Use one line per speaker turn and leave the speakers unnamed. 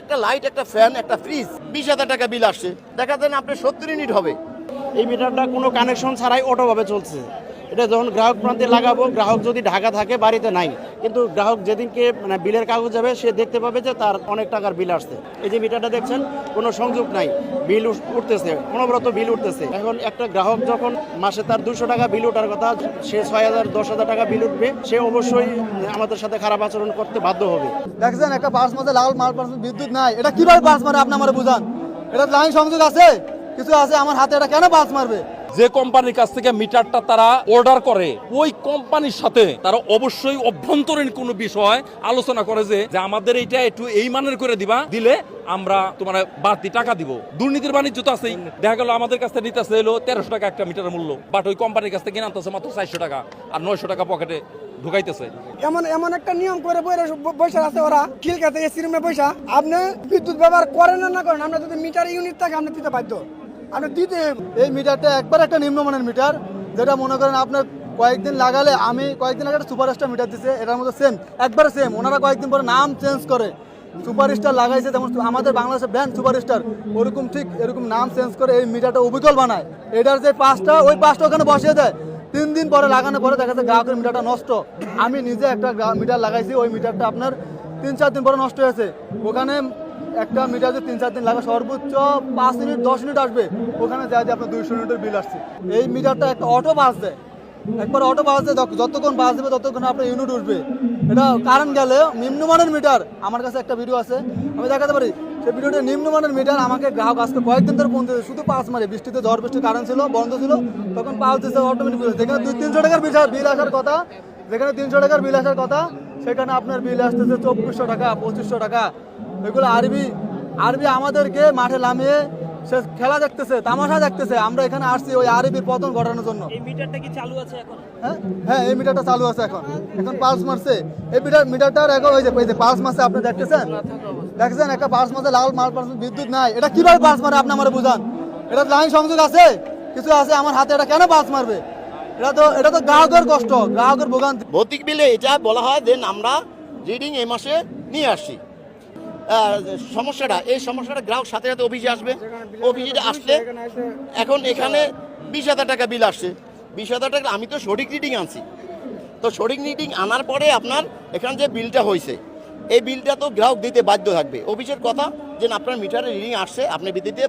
একটা লাইট একটা ফ্যান একটা ফ্রিজ বিশ হাজার টাকা বিল আসছে। দেখা যায় না আপনার সত্তর ইউনিট হবে।
এই মিটারটা কোনো কানেকশন ছাড়াই অটোভাবে চলছে। এটা যখন গ্রাহক প্রান্তে লাগাবো, গ্রাহক যদি ঢাকা থাকে, বাড়িতে নাই। কিন্তু গ্রাহক যেদিনকে মানে বিলের কাগজ যাবে, সে দেখতে পাবে যে তার অনেক টাকার বিল আসছে। এই যে মিটারটা দেখছেন, কোনো সংযোগ নাই, বিল উঠতেছে, অনবরত বিল উঠতেছে। এখন একটা গ্রাহক যখন মাসে তার দুশো টাকা বিল ওঠার কথা, সে ছয় হাজার, দশ হাজার টাকা বিল উঠবে, সে অবশ্যই আমাদের সাথে খারাপ আচরণ করতে বাধ্য হবে।
দেখছেন, একটা বাস মাঝে লাল মাল বিদ্যুৎ নাই। এটা কীভাবে বাস মারে, আপনি আমার বুঝান? এটা লাইন সংযোগ আছে? কিছু আছে আমার হাতে, এটা কেন বাস মারবে?
যে কোম্পানির কাছ থেকে মিটারটা তারা অর্ডার করে, ওই কোম্পানির সাথে তারা অবশ্যই অভ্যন্তরীণ কোনো বিষয় আলোচনা করে যে আমাদের এইটা একটু এই মানের করে দিবা, দিলে আমরা তোমার বাড়তি টাকা দিব। দুর্নীতির বাণিজ্য তো আছেই। দেখা গেল আমাদের কাছ থেকে নিতেছে এলো তেরোশো টাকা একটা মিটারের মূল্য বাট ওই কোম্পানির কাছ থেকে কিনে আনতেছে মাত্র চারশো টাকা আর নয়শো টাকা পকেটে ঢুকাইতেছে।
এমন এমন একটা নিয়ম করে বসে আছে ওরা। খিলকাতে এসি রুমে পয়সা আপনি বিদ্যুৎ ব্যবহার করেন না না করেন, আমরা যদি মিটার ইউনিট থাকে, আপনি দিতে বাধ্য। আপনি দিতে
এই মিটারটা একবার একটা নিম্নমানের মিটার, যেটা মনে করেন আপনার কয়েকদিন লাগালে আমি কয়েকদিন আগে একটা সুপারস্টার মিটার দিছে, এটার মধ্যে সেম একবারে সেম ওনারা কয়েকদিন পরে নাম চেঞ্জ করে। সুপারস্টার লাগাইছে যেমন আমাদের বাংলাদেশের ব্র্যান্ড সুপারস্টার, ওরকম ঠিক এরকম নাম চেঞ্জ করে এই মিটারটা অবিকল বানায়। এটার যে পাঁচটা ওই পাঁচটা ওখানে বসিয়ে দেয়। তিন দিন পরে লাগানোর পরে দেখা যাচ্ছে গ্রাহকের মিটারটা নষ্ট। আমি নিজে একটা মিটার লাগাইছি, ওই মিটারটা আপনার তিন চার দিন পরে নষ্ট হয়েছে। ওখানে একটা মিটার তিন চার দিন লাগে সর্বোচ্চ পাঁচ মিনিট, দশ মিনিট আসবে। ওখানে যায় যে আপনার দুইশো মিনিটের বিল আসছে। এই মিটারটা একটা অটো বাস দেয়। একবার অটো বাস দেয় যতক্ষণ বাস দেবে, ততক্ষণ আপনার ইউনিট উঠবে। এটা কারেন্ট গেলে নিম্নমানের মিটার, আমার কাছে একটা ভিডিও আছে। আমি দেখাতে পারি? সেই ভিডিওটা নিম্নমানের মিটার, আমাকে গ্রাহক আজকে কয়েকদিন ধরে দিয়েছে। শুধু পাঁচ মারে, বৃষ্টিতে ঝড়, বৃষ্টি কারেন্ট ছিল, বন্ধ ছিল। তখন পাঁচ দিচ্ছে অটোমেটিক যেখানে দুই তিনশো টাকার বিল আসার কথা, যেখানে তিনশো টাকার বিল আসার কথা, সেখানে আপনার বিল আসতেছে চব্বিশশো টাকা, পঁচিশশো টাকা। এগুলো আরবি আরবি আমাদেরকে মাঠে নামিয়ে সে খেলা দেখতেছে তামাশা দেখতেছে। আমরা এখানে আসছি ওই আরবির পতন ঘটানোর জন্য।
এই মিটারটা কি চালু আছে এখন?
হ্যাঁ? হ্যাঁ এই মিটারটা চালু আছে এখন। এখন পালস মারছে। এই মিটার মিটারটার এখন ওই যে ওই যে পালস মারছে আপনি দেখতেছেন? দেখছেন? একটা পালস মারছে লাল মাল পার্সেন্ট বিদ্যুৎ নাই। এটা কীভাবে পালস মারে আপনি আমার বুঝান? এটা লাইন সংযোগ আছে? কিছু আছে আমার হাতে এটা কেন পালস মারবে? এটা তো এটা তো গ্রাহকের কষ্ট গ্রাহকের ভোগান্তি।
ভৌতিক বিলে এটা বলা হয় যে আমরা রিডিং এই মাসে নিয়ে আসছি। আহ, সমস্যাটা, এই সমস্যাটা গ্রাহক সাথে সাথে অফিসে আসবে। অফিসে আসলে এখন এখানে বিশ হাজার টাকা বিল আসছে। বিশ হাজার টাকা, আমি তো সঠিক রিডিং আনছি। তো সঠিক রিডিং আনার পরে আপনার এখানে যে বিলটা হয়েছে, এই বিলটা তো গ্রাহক দিতে বাধ্য থাকবে। অফিসের কথা যে আপনার মিটারে রিডিং আসছে, আপনি বিদ্যুৎ বাধ্য